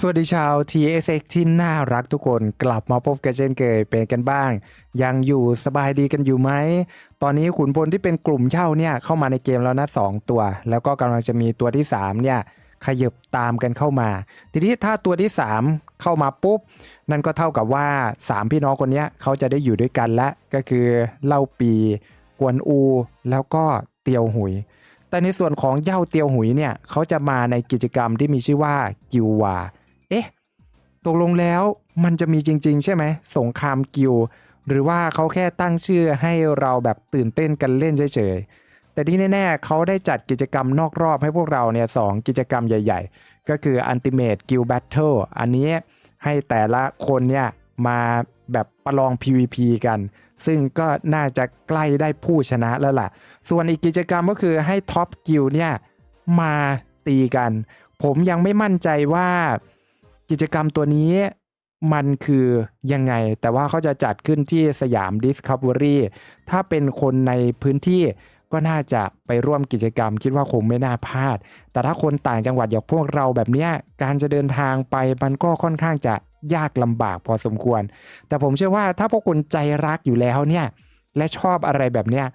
สวัสดีชาว TSX ที่น่ารักทุกคนกลับมาพบกันเช่นเคยเป็นกันบ้าง ยังอยู่สบายดีกันอยู่ไหม ตอนนี้ขุนพลที่เป็นกลุ่มเช่าเนี่ยเข้ามาในเกมแล้วนะ 2 ตัว แล้วก็กำลังจะมีตัวที่ 3 เนี่ยขยับตามกันเข้ามา ทีนี้ถ้าตัวที่ 3 เข้ามาปุ๊บ นั่นก็เท่ากับว่า 3 พี่น้องคนนี้เขาจะได้อยู่ด้วยกันและก็คือเล่าปี กวนอู แล้วก็เตียวหุย แต่ในส่วนของเย่าเตียวหุยเนี่ยเขาจะมาในกิจกรรมที่มีชื่อว่ากิววา ตกลงแล้วมันจะมีจริง ๆ ใช่ไหมสงครามกิวหรือว่าเขาแค่ตั้งชื่อให้เราแบบตื่นเต้นกันเล่นเฉยๆ แต่ที่แน่ๆเขาได้จัดกิจกรรมนอกรอบให้พวกเราเนี่ยสองกิจกรรมใหญ่ ๆ ก็คือ Ultimate Guild Battle อันนี้ให้แต่ละคนเนี่ยมาแบบประลอง PVP กัน ซึ่งก็น่าจะใกล้ได้ผู้ชนะแล้วล่ะ ส่วนอีกกิจกรรมก็คือให้ท็อปกิลเนี่ยมาตีกัน ผมยังไม่มั่นใจว่า กิจกรรมตัวนี้มันคือยังไง แต่ว่าเขาจะจัดขึ้นที่สยาม Discovery ถ้าเป็นคนในพื้นที่ก็น่าจะไปร่วมกิจกรรม คิดว่าคงไม่น่าพลาด แต่ถ้าคนต่างจังหวัดอย่างพวกเราแบบเนี้ยการจะเดินทางไปมันก็ค่อนข้างจะยากลำบากพอสมควร แต่ผมเชื่อว่าถ้าพวกคุณใจรักอยู่แล้วเนี่ย และชอบอะไรแบบเนี้ย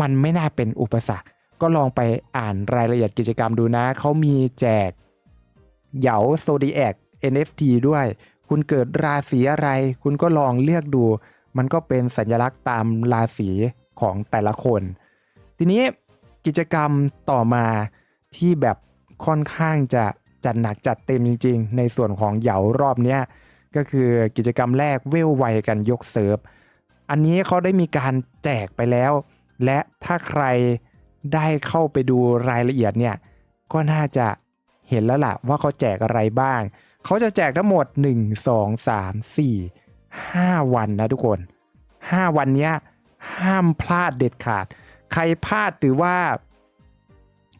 มันไม่น่าเป็นอุปสรรค ก็ลองไปอ่านรายละเอียดกิจกรรมดูนะ เขามีแจก เหยาโซดีแอค NFT ด้วย คุณเกิดราศีอะไร คุณก็ลองเลือกดู มันก็เป็นสัญลักษณ์ตามราศีของแต่ละคน ทีนี้กิจกรรมต่อมาที่แบบค่อนข้างจะจัดหนักจัดเต็มจริง ๆ ในส่วนของเหยารอบเนี้ยก็คือกิจกรรมแรกเวลไวกันยกเซิร์ฟ อันนี้เขาได้มีการแจกไปแล้ว และถ้าใครได้เข้าไปดูรายละเอียดเนี่ยก็น่าจะ เห็นแล้วล่ะว่าเขาแจกอะไรบ้าง เขาจะแจกทั้งหมด 1 2 3 4 5 วันนะทุกคน 5 วันนี้ห้ามพลาดเด็ดขาด ใครพลาดหรือว่า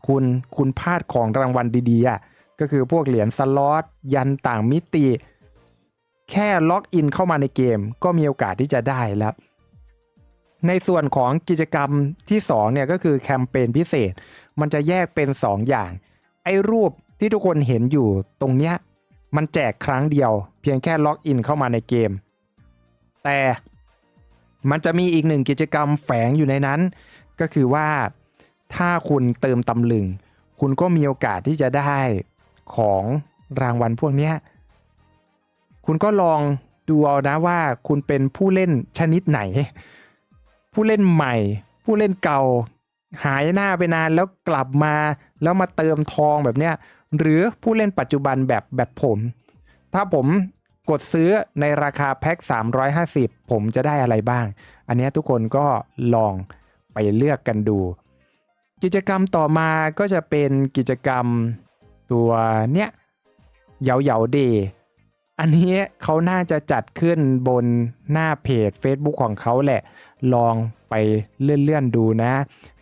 คุณคุณพลาดของรางวัลดีๆอะก็คือพวกเหรียญสล็อตยันต่างมิติ แค่ล็อกอินเข้ามาในเกม ก็มีโอกาสที่จะได้แล้ว ในส่วนของกิจกรรมที่2เนี่ยก็คือแคมเปญพิเศษ มันจะแยกเป็น 2 อย่าง ไอ้รูป ที่ทุกคนเห็นอยู่ตรงเนี้ยมันแจกครั้งเดียว เพียงแค่ล็อกอินเข้ามาในเกม แต่มันจะมีอีกหนึ่งกิจกรรมแฝงอยู่ในนั้น ก็คือว่าถ้าคุณเติมตำลึง คุณก็มีโอกาสที่จะได้ของรางวัลพวกนี้คุณก็ลองดูเอานะว่าคุณเป็นผู้เล่นชนิดไหน ผู้เล่นใหม่ ผู้เล่นเก่า หายหน้าไปนานแล้วกลับมาแล้วมาเติมทองแบบเนี้ย หรือผู้เล่นปัจจุบันแบบแบบผม ถ้าผมกดซื้อในราคาแพ็ค350 ผมจะได้อะไรบ้าง อันนี้ทุกคนก็ลองไปเลือกกันดู กิจกรรมต่อมาก็จะเป็นกิจกรรมตัวเนี้ยเหยาเหยาเดย์อันนี้เขาน่าจะจัดขึ้นบนหน้าเพจ Facebook ของเขาแหละ ลองไปเลื่อนๆดูนะ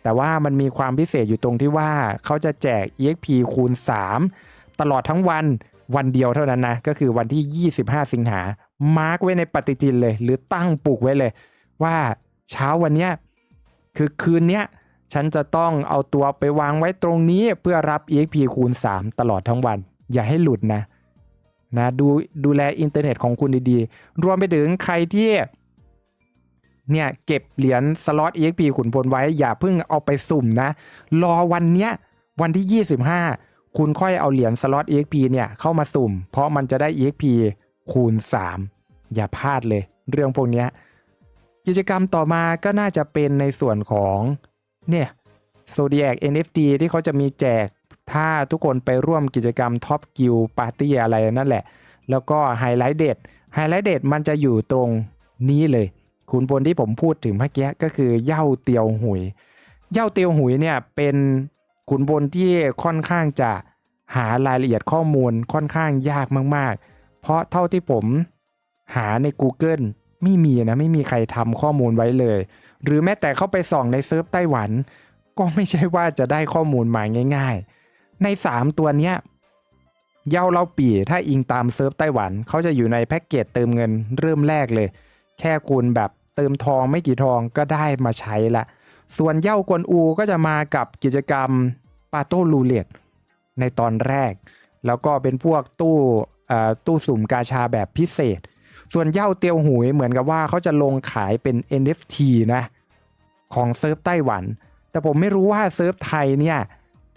แต่ว่ามันมีความพิเศษอยู่ตรงที่ว่าเขาจะแจก EXP คูณ 3 ตลอดทั้งวันวันเดียวเท่านั้นนะ ก็คือวันที่ 25 สิงหา มาร์กไว้ในปฏิทินเลย หรือตั้งปลุกไว้เลย ว่าเช้าวันเนี้ยคือคืนเนี้ยฉันจะต้องเอาตัวไปวางไว้ตรงนี้เพื่อรับ EXP คูณ 3 ตลอดทั้งวัน อย่าให้หลุดนะนะดูดูแลอินเทอร์เน็ตของคุณดีๆ รวมไปถึงใครที่ เนี่ยเก็บเหรียญสล็อต EXP ขุนพลไว้อย่าเพิ่งเอาไปสุ่มนะ รอวันเนี้ยวันที่ 25 คุณค่อยเอาเหรียญสล็อต EXP เนี่ยเข้ามาสุ่ม เพราะมันจะได้ EXP คูณ 3 อย่าพลาดเลย เรื่องพวกนี้กิจกรรมต่อมาก็น่าจะเป็นในส่วนของเนี่ยโซเดียก NFT ที่เขาจะมีแจกถ้าทุกคนไปร่วมกิจกรรมท็อปกิลปาร์ตี้อะไรนั่นแหละ แล้วก็ไฮไลท์เด็ดไฮไลท์เด็ดมันจะอยู่ตรงนี้เลย ขุนพลที่ผมพูดถึงเมื่อกี้ก็คือเย้าเตียวหุย เย้าเตียวหุยเนี่ยเป็นขุนพลที่ค่อนข้างจะหารายละเอียดข้อมูลค่อนข้างยากมาก ๆ เพราะเท่าที่ผมหาใน Google ไม่มีนะไม่มีใครทำข้อมูลไว้เลย หรือแม้แต่เข้าไปส่องในเซิร์ฟไต้หวัน ก็ไม่ใช่ว่าจะได้ข้อมูลมาง่าย ๆ ใน 3 ตัวเนี้ยเย่าเล่าปีถ้าอิงตามเซิร์ฟไต้หวัน เขาจะอยู่ในแพ็กเกจเติมเงินเริ่มแรกเลย แค่คุณแบบเติมทองไม่กี่ทองก็ได้มาใช้ละ ส่วนเย่ากวนอูก็จะมากับกิจกรรมปาโต้ลูเลตในตอนแรก แล้วก็เป็นพวกตู้อ่อตู้สุ่มกาชาแบบพิเศษ ส่วนเย้าเตียวหุยเหมือนกับว่าเขาจะลงขายเป็น NFT นะ ของเซิร์ฟไต้หวัน แต่ผมไม่รู้ว่าเซิร์ฟไทยเนี่ย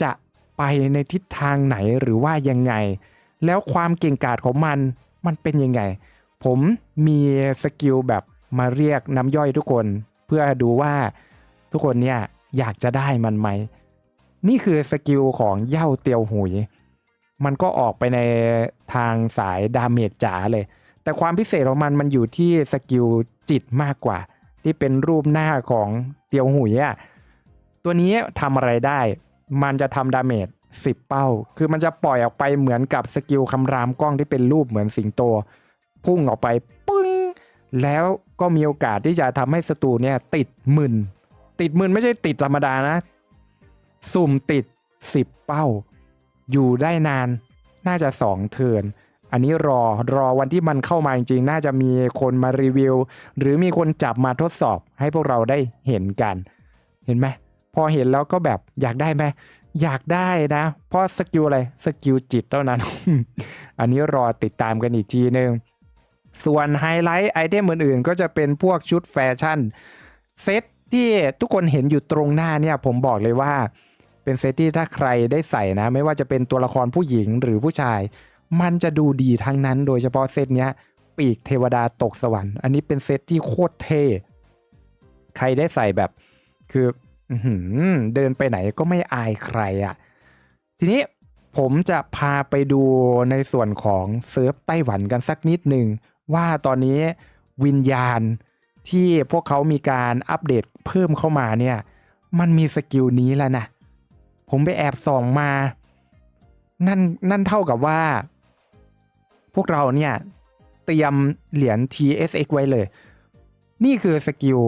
จะไปในทิศทางไหนหรือว่ายังไง แล้วความเก่งกาจของมันมันเป็นยังไง ผมมีสกิลแบบมาเรียกน้ำย่อยทุกคน เพื่อดูว่าทุกคนเนี่ยอยากจะได้มันไหม นี่คือสกิลของเหย้าเตียวหุย มันก็ออกไปในทางสายดาเมจจ๋าเลย แต่ความพิเศษของมันมันอยู่ที่สกิลจิตมากกว่า ที่เป็นรูปหน้าของเตียวหุยอะตัวนี้ทำอะไรได้ มันจะทำดาเมจ10 เป้า คือมันจะปล่อยออกไปเหมือนกับสกิลคำรามกล้องที่เป็นรูปเหมือนสิงโต พุ่งออกไปปึ้งแล้วก็มีโอกาสที่จะทำให้ศัตรูเนี่ยติดหมื่นติดหมื่นไม่ใช่ติดธรรมดานะ สุ่มติด 10 เป้า อยู่ได้นานน่าจะ 2 เทิร์นอันนี้รอรอวันที่มันเข้ามาจริงๆ น่าจะมีคนมารีวิว หรือมีคนจับมาทดสอบให้พวกเราได้เห็นกัน เห็นไหมพอเห็นแล้วก็แบบอยากได้ไหมอยากได้นะ เพราะสกิลอะไรสกิลจิตเท่านั้น อันนี้รอติดตามกันอีกทีนึง ส่วนไฮไลท์ไอเทมอื่นๆ ก็จะเป็นพวกชุดแฟชั่นเซตที่ทุกคนเห็นอยู่ตรงหน้าเนี่ยผมบอกเลยว่า เป็นเซตที่ถ้าใครได้ใส่นะ ไม่ว่าจะเป็นตัวละครผู้หญิงหรือผู้ชาย มันจะดูดีทั้งนั้นโดยเฉพาะเซตเนี้ยปีกเทวดาตกสวรรค์ อันนี้เป็นเซตที่โคตรเท่ใครได้ใส่แบบคืออเดินไปไหนก็ไม่อายใครอะ่ะ ทีนี้ผมจะพาไปดูในส่วนของเซิร์ฟไต้หวันกันสักนิดหนึ่ง ว่าตอนนี้วิญญาณที่พวกเขามีการอัปเดตเพิ่มเข้ามาเนี่ย มันมีสกิลนี้แล้วนะ ผมไปแอบส่องมา นั่นนั่นเท่ากับว่า พวกเราเนี่ย เตรียมเหรียญ TSX ไว้เลย นี่คือสกิล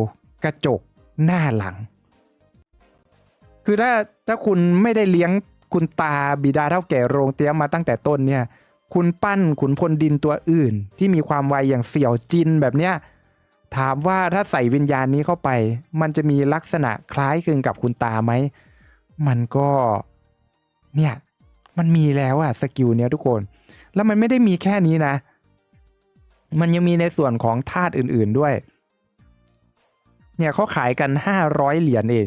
กระจกหน้าหลัง คือถ้าถ้าคุณไม่ได้เลี้ยงคุณตาบิดาเท่าแก่โรงเตรียมมาตั้งแต่ต้นเนี่ย คุณปั้นขุนพลดินตัวอื่น ที่มีความไวอย่างเสี่ยวจินแบบเนี้ยถามว่าถ้าใส่วิญญาณนี้เข้าไป มันจะมีลักษณะคล้ายคลึงกับคุณตาไหม มันก็เนี่ยมันมีแล้วอะสกิลเนี้ยทุกคน แล้วมันไม่ได้มีแค่นี้นะ มันยังมีในส่วนของธาตุอื่นๆด้วย เนี่ยเขาขายกัน 500 เหรียญเอง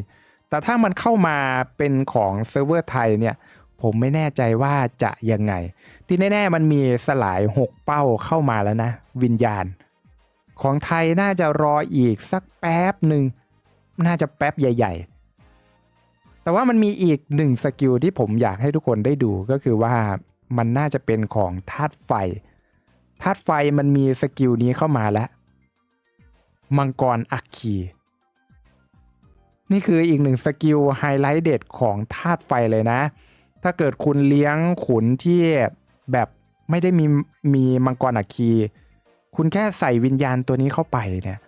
แต่ถ้ามันเข้ามาเป็นของเซิร์ฟเวอร์ไทยเนี่ย ผมไม่แน่ใจว่าจะยังไง ที่แน่ๆมันมีสลาย 6 เป้าเข้ามาแล้วนะ วิญญาณ ของไทยน่าจะรออีกสักแป๊บหนึ่งน่าจะแป๊บใหญ่ ๆ แต่ว่ามันมีอีกหนึ่งสกิลที่ผมอยากให้ทุกคนได้ดูก็คือว่ามันน่าจะเป็นของธาตุไฟธาตุไฟมันมีสกิลนี้เข้ามาแล้ว มังกรอัคคีนี่คืออีกหนึ่งสกิลไฮไลท์เด็ดของธาตุไฟเลยนะ ถ้าเกิดคุณเลี้ยงขุนที่แบบไม่ได้มีมีมังกรอัคคี คุณแค่ใส่วิญญาณตัวนี้เข้าไปเนี่ย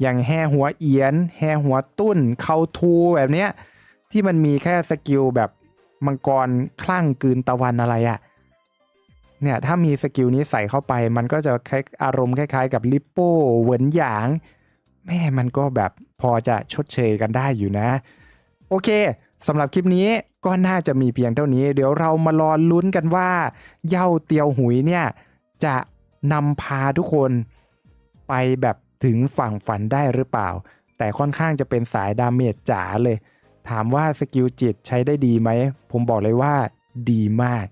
อย่างแห่หัวเอียน แห่หัวตุ้น เขาทูแบบเนี้ยที่มันมีแค่สกิลแบบมังกรคลั่งกืนตะวันอะไรอะ่ะเนี่ยถ้ามีสกิลนี้ใส่เข้าไป มันก็จะคล้ายอารมณ์คล้ายๆ กับลิปโป้เหวินหยาง แม่มันก็แบบพอจะชดเชยกันได้อยู่นะ โอเคสำหรับคลิปนี้ ก็น่าจะมีเพียงเท่านี้ เดี๋ยวเรามารอลุ้นกันว่าเหย้าเตียวหุยเนี่ยจะนำพาทุกคนไปแบบถึงฝั่งฝันได้หรือเปล่า แต่ค่อนข้างจะเป็นสายดาเมจจ๋าเลย ถามว่าสกิลจิตใช้ได้ดีไหม ผมบอกเลยว่าดีมาก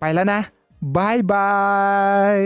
ไปแล้วนะบายบาย